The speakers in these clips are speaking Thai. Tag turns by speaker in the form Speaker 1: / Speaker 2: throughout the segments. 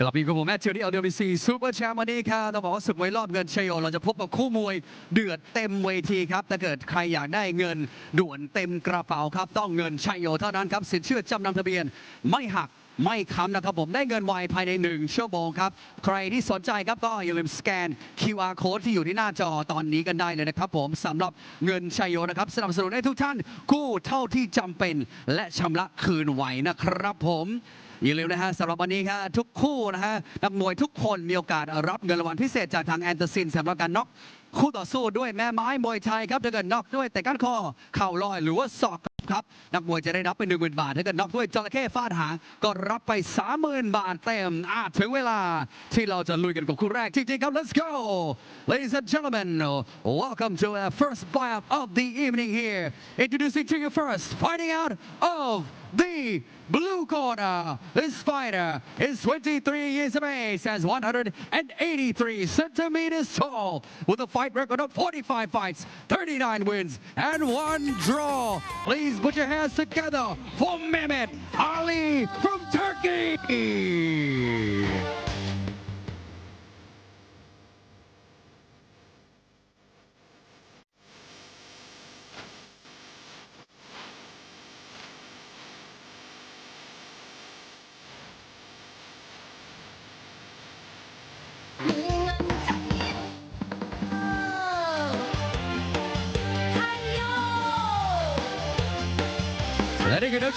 Speaker 1: กลับมาอยู่กับผมแมทธิวที่ LWC ซูเปอร์แชมป์วันนี้ครับต้องบอกว่าศึกมวยรอบเงินเชยโยเราจะพบกับคู่มวยเดือดเต็มเวทีครับถ้าเกิดใครอยากได้เงินด่วนเต็มกระเป๋าครับ ต้องเงินเชยโยเท่านั้นครับ สินเชื่อจำนำทะเบียนไม่หักไม่ค้ำนะครับผมได้เงินไวภายใน 1 ชั่วโมงครับ ใครที่สนใจครับก็อย่าลืมสแกน QR code ที่อยู่ที่หน้าจอตอนนี้กันได้เลยนะครับผมสำหรับเงินชัยโยนะครับ สนับสนุนให้ทุกท่านกู้เท่าที่จำเป็น และชำระคืนไหวนะครับผม อย่าลืมนะฮะสำหรับวันนี้ครับทุกคู่นะฮะนักมวยทุกคนมีโอกาสรับเงินรางวัลพิเศษจากทางแอนเตอร์ซินสำหรับการน็อกคู่ต่อสู้ด้วยแม่ไม้มวยไทยครับถ้าเกิดน็อกด้วยแต่ก้านคอเข่าลอยหรือว่าศอกครับนักมวยจะได้รับไปหนึ่งหมื่นบาทถ้าเกิดน็อกด้วยจระเข้ฟาดหางก็รับไปสามหมื่นบาทเต็มอะถึงเวลาที่เราจะลุยกันกับคู่แรกจริงๆครับ let's go ladies and gentlemen welcome to our first fight of the evening here introducing to you first fighting out of the blue corner. This fighter is 23 years of age, has 183 centimeters tall, with a fight record of 45 fights, 39 wins, and one draw. Please put your hands together for Mehmet Ali from Turkey.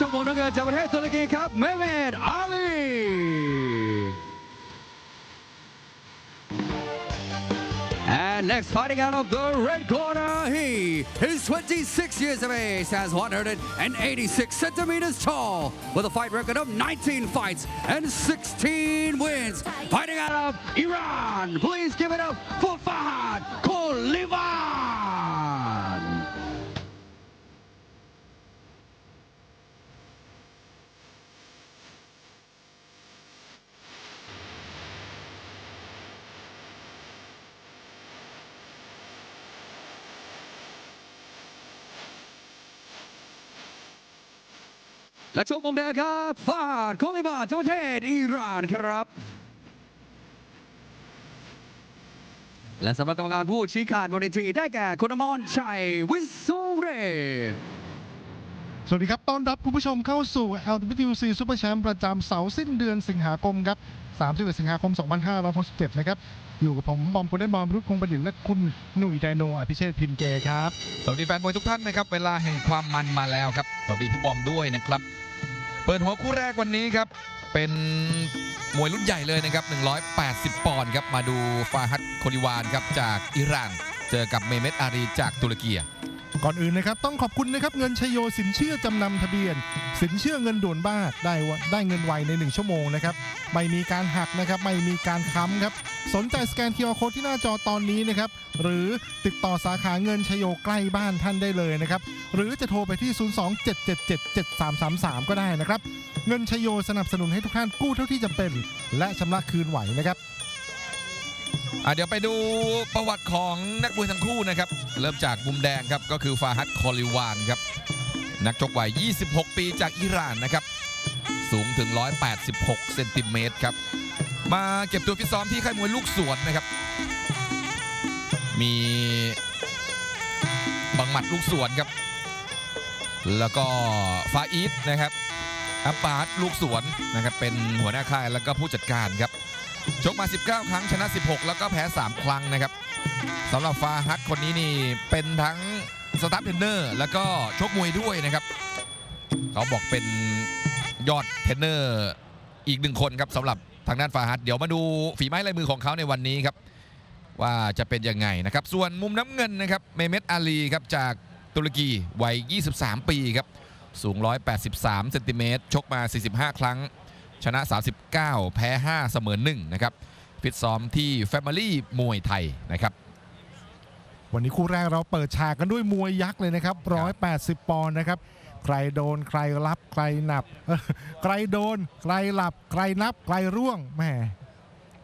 Speaker 1: ชกมวยนักเงินจากประเทศตุรกีครับเมเมดอาลี And next, fighting out of the red corner, he is 26 years of age, stands 186 centimeters tall, with a fight record of 19 fights and 16 wins. Fighting out of Iran, please give it up for Fahad และชกมุมแดงครับฟาดโคลิบาจากประเทศอิหร่านครับ และสำหรับกรรมการผู้ชี้ขาดบนเวทีได้แก่คุณอมรชัยวิสุเรศ
Speaker 2: สวัสดีครับ ต้อนรับคุณผู้ชมเข้าสู่ LWC Super Champ ประจำเสาร์สิ้นเดือนสิงหาคมครับ31สิงหาคม 2567 นะครับ อยู่กับผมบอมพุนได้บอมรุษคงประดิษฐ์และคุณหนุ่ยไดโนอภิเชษฐ์พิมพ์เกครับ
Speaker 3: สวัสดีแฟนมวยทุกท่านนะครับ เวลาแห่งความมันมาแล้วครับ สวัสดีพี่บอมด้วยนะครับ เปิดหัวคู่แรกวันนี้ครับ เป็นมวยรุ่นใหญ่เลยนะครับ 180 ปอนด์ครับ มาดูฟาฮัดโคลิวานครับจากอิหร่าน เจอกับเมเมตอารีจากตุรกี
Speaker 2: ก่อนอื่นนะครับต้องขอบคุณนะครับเงินชยโยสินเชื่อจำนำทะเบียน สินเชื่อเงินด่วนบ้านได้วะได้เงินไวใน 1 ชั่วโมงนะครับไม่มีการหักนะครับไม่มีการค้ำครับสนใจสแกน QR Code ที่หน้าจอตอนนี้นะครับหรือติดต่อสาขาเงินชยโยใกล้บ้านท่านได้เลยนะครับหรือจะโทรไปที่ 027777333 ก็ได้นะครับเงินชยโยสนับสนุนให้ทุกท่านกู้เท่าที่จะเป็น และชำระคืนไหวนะครับ
Speaker 3: เดี๋ยวไปดูประวัติของนักมวยทั้งคู่นะครับ เริ่มจากมุมแดงครับก็คือฟาฮัดโคลิวานครับ นักชกวัย 26 ปีจากอิหร่านนะครับ สูงถึง 186 เซนติเมตรครับ มาเก็บตัวฟิตซ้อมที่ค่ายมวยลูกสวนนะครับ มีบังหมัดลูกสวนครับ แล้วก็ฟาอีทนะครับอัปปาร์ตลูกสวนนะครับเป็นหัวหน้าค่ายแล้วก็ผู้จัดการครับ ชกมา 19 ครั้งชนะ 16 แล้วก็แพ้ 3 ครั้งนะครับสำหรับฟาฮัดคนนี้นี่เป็นทั้งสตาร์เทรนเนอร์แล้วก็ชกมวยด้วยนะครับ เขาบอกเป็นยอดเทรนเนอร์อีกหนึ่งคนครับสำหรับทางด้านฟาฮัดเดี๋ยวมาดูฝีไม้ลายมือของเขาในวันนี้ครับ ว่าจะเป็นยังไงนะครับ ส่วนมุมน้ำเงินนะครับเมเมตอาลีครับจากตุรกีวัย 23 ปีครับ สูง 183 เซนติเมตรชกมา 45 ครั้ง ชนะ 39 แพ้ 5 เสมอ1นะครับฟิตซ้อมที่ Family มวยไทยนะครับ
Speaker 2: วันนี้คู่แรกเราเปิดฉากกันด้วยมวยยักษ์เลยนะครับ 180 ปอนด์นะครับ ใครโดนใครรับใครหนับ ใครโดน ใครหลับ ใครนับ ใครร่วงแหม่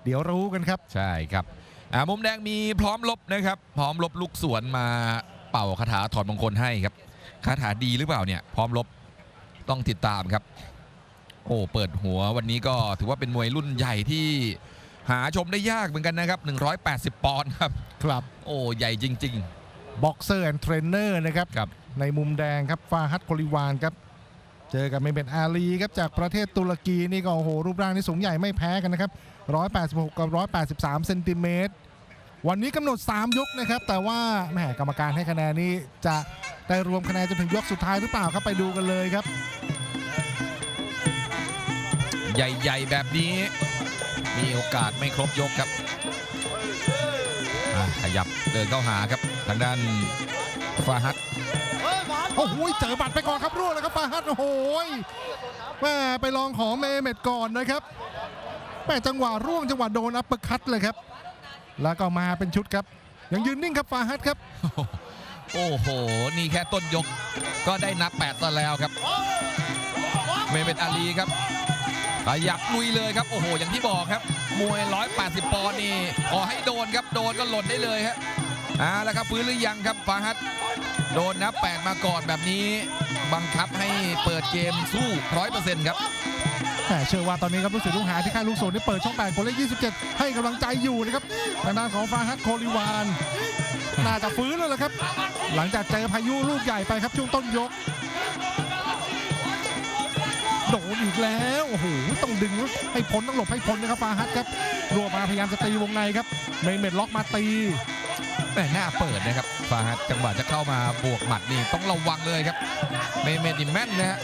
Speaker 2: เดี๋ยวรู้กันครับ
Speaker 3: ใช่ครับอ่ามุมแดงมีพร้อมลบนะครับ พร้อมลบลูกสวนมาเป่าคาถาถอดมงคลให้ครับคาถาดีหรือเปล่าเนี่ย พร้อมลบต้องติดตามครับ โอ้เปิดหัววันนี้ก็ถือว่าเป็นมวยรุ่นใหญ่ที่หาชมได้ยากเหมือนกันนะครับ 180 ปอนด์ครับ
Speaker 2: ครับ
Speaker 3: โอ้ ใหญ่จริง
Speaker 2: บ็อกเซอร์แอนด์เทรนเนอร์นะครับ
Speaker 3: ครับ
Speaker 2: ในมุมแดงครับฟาฮัดโคลิวานครับ เจอกับเมเบนอาลีครับ จากประเทศตุรกีนี่ก็โอ้โห รูปร่างที่สูงใหญ่ไม่แพ้กันนะครับ 186 กับ 183 เซนติเมตร วันนี้กำหนด 3 ยกนะครับ แต่ว่าแหมกรรมการให้คะแนนนี้จะได้รวมคะแนนจนถึงยกสุดท้ายหรือเปล่าครับไปดูกันเลยครับ
Speaker 3: ๆ ใหญ่ๆแบบนี้ มีโอกาสไม่ครบยกครับอะขยับเดินเข้าหาครับ ทางด้านฟาฮัด
Speaker 2: โอ้โหเจอบัตรไปก่อนครับร่วงแล้วครับฟาฮัดโอ้โหแม่ไปลองของเมเมดก่อนนะครับแม่จังหวะร่วงจังหวะโดนอัปเปอร์คัตเลยครับ แล้วก็มาเป็นชุดครับ ยังยืนนิ่งครับฟาฮัดครับ
Speaker 3: โอ้โห นี่แค่ต้นยกก็ได้นับแปดซะแล้วครับ เมเมดอาลีครับ ขยับลุยเลยครับ โอ้โห อย่างที่บอกครับ มวย 180 ปอนด์นี่ขอให้โดนครับ โดนก็หล่นได้เลยฮะอ่าแล้วครับ ฟื้นหรือยังครับฟาฮัดโดนนับ 8 มาก่อนแบบนี้ บังคับให้เปิดเกมสู้ 100%ครับ
Speaker 2: แต่เชื่อว่าตอนนี้ครับลูกศิษย์ลูกหาที่ค่ายลูกโซนได้เปิดช่อง 8 คนเลข27 ให้กำลังใจอยู่นะครับทางด้านของฟาฮัดโคลิวานน่าจะฟื้นแล้วล่ะครับ หลังจากเจอพายุลูกใหญ่ไปครับช่วงต้นยก โดนอีกแล้วโอ้โหต้องดึงให้พ้นต้องหลบให้พ้นนะครับฟาฮัดครับรัวมาพยายามจะตีวงในครับเมย์เมดล็อกมาตี
Speaker 3: แม่หน้าเปิดนะครับฟาฮัดจังหวะจะเข้ามาบวกหมัดนี่ต้องระวังเลยครับ เมเมดิแม่นนะฮะ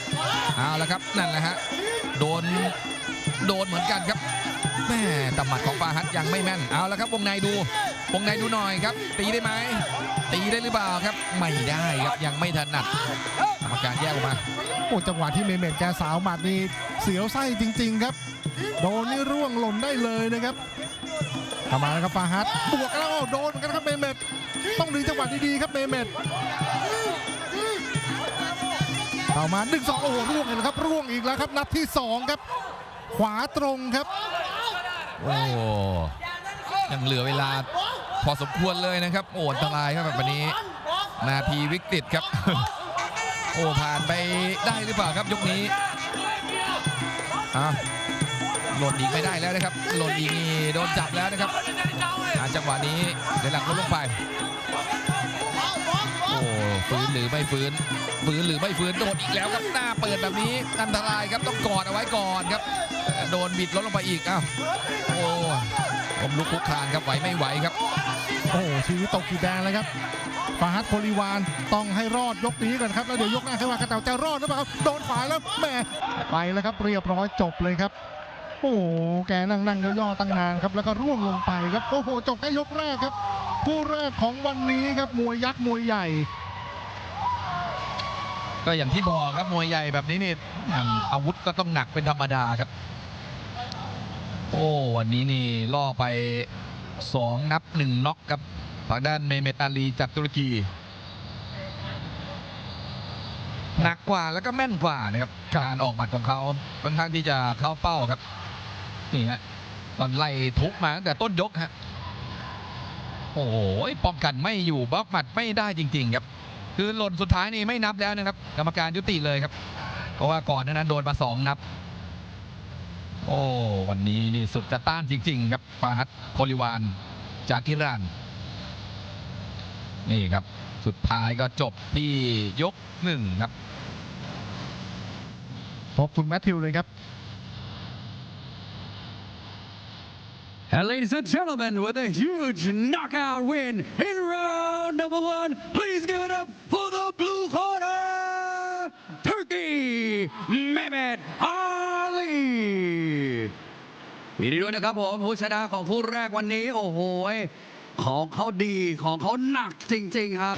Speaker 3: เอาละครับนั่นแหละฮะโดนโดนเหมือนกันครับแม่แต่หมัดของฟาฮัดยังไม่แม่นเอาละครับวงในดู วงในดูหน่อยครับ ตีได้ไหม ตีได้หรือเปล่าครับ ไม่ได้ครับยังไม่ถนัดกรรมการแยกออกมา
Speaker 2: โอ้จังหวะที่เมย์เมดแกสาวหมัดนี่เสียวไส้จริง ๆ ครับ โดนนี่ร่วงหล่นได้เลยนะครับทำมาแล้วครับฟาฮัดบวกกันแล้วโอ้โดนเหมือนกันครับเมย์เมดต้องดึงจังหวะดีๆครับเมย์เมดเอามาหนึ่งสองโอ้โหร่วงอีกแล้วครับ ร่วงอีกแล้วครับนัดที่สองครับ ขวาตรงครับ
Speaker 3: โอ้ยังเหลือเวลา พอสมควรเลยนะครับ โอ้อันตรายครับแบบนี้ นาทีวิกฤตครับ โอ้ผ่านไปได้หรือเปล่าครับยกนี้อะหล่นอีกไม่ได้แล้วนะครับ หล่นอีกนี่โดนจับแล้วนะครับอะจังหวะนี้เดยวหลังลดลงไป โอ้ฟื้นหรือไม่ฟื้น ฟื้นหรือไม่ฟื้นโดนอีกแล้วครับหน้าเปิดแบบนี้อันตรายครับต้องกอดเอาไว้ก่อนครับ โดนบิดลดลงไปอีกอ้าวโอ้ ผมลุกคุกคลานครับไหวไม่ไหวครับ
Speaker 2: โอ้โหชีวิตตกขีดแดงเลยครับฟาฮัดโคลิวานต้องให้รอดยกนี้ก่อนครับแล้วเดี๋ยวยกหน้าขึ้นมากันแต่จะรอดหรือเปล่าโดนฝ่ายแล้วแหม่ไปแล้วครับเรียบร้อยจบเลยครับ โอ้โหแกนั่งนั่งย่อๆตั้งนานครับแล้วก็ร่วงลงไปครับโอ้โหจบแค่ยกแรกครับคู่แรกของวันนี้ครับมวยยักษ์มวยใหญ่
Speaker 3: ก็อย่างที่บอกครับมวยใหญ่แบบนี้นี่อืมอาวุธก็ต้องหนักเป็นธรรมดาครับ โอ้วันนี้นี่ล่อไปสองนับหนึ่งน็อกครับทางด้านเมเมตอาลีจากตุรกีหนักกว่าแล้วก็แม่นกว่านะครับการออกหมัดของเขาค่อนข้างที่จะเข้าเป้าครับนี่ฮะตอนไล่ทุบมาตั้งแต่ต้นยกฮะโอ้โหป้องกันไม่อยู่บล็อกหมัดไม่ได้จริง ๆ ครับ คือหล่นสุดท้ายนี่ไม่นับแล้วนะครับ กรรมการยุติเลยครับ เพราะว่าก่อนหนานั้นโดนมาสองนับ โอ้วันนี้นี่สุดจะต้านจริง ๆ ครับฟาฮัดโคลิวานจากอิหร่าน นี่ครับ สุดท้ายก็จบที่ยกหนึ่งครับ
Speaker 2: พบคุณแมทธิวเลยครับ
Speaker 1: And ladies and gentlemen, with a huge knockout win in round number one, please give it up for the blue corner, Turkey Mehmet Ali. ยินดีด้วยนะครับผมผู้ชนะของผู้แรกวันนี้โอ้โหของเขาดีของเขาหนักจริงครับ